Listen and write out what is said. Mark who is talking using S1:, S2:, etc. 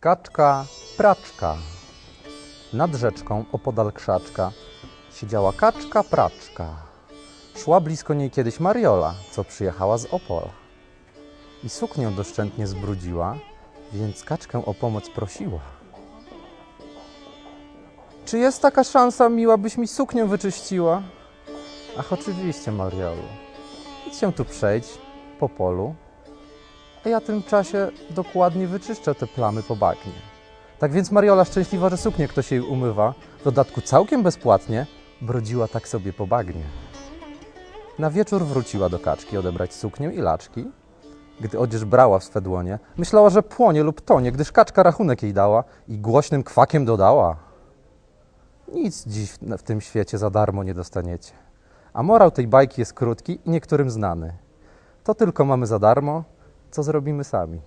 S1: Kaczka, praczka. Nad rzeczką, opodal krzaczka, siedziała kaczka, praczka. Szła blisko niej kiedyś Mariola, co przyjechała z Opola. I suknię doszczętnie zbrudziła, więc kaczkę o pomoc prosiła. Czy jest taka szansa, miła, byś mi suknię wyczyściła? Ach, oczywiście, Mariolu. Idź się tu przejdź po polu, a ja w tym czasie dokładnie wyczyszczę te plamy po bagnie. Tak więc Mariola szczęśliwa, że suknię ktoś jej umywa, w dodatku całkiem bezpłatnie, brodziła tak sobie po bagnie. Na wieczór wróciła do kaczki odebrać suknię i laczki. Gdy odzież brała w swe dłonie, myślała, że płonie lub tonie, gdyż kaczka rachunek jej dała i głośnym kwakiem dodała. Nic dziś w tym świecie za darmo nie dostaniecie. A morał tej bajki jest krótki i niektórym znany. To tylko mamy za darmo, co zrobimy sami.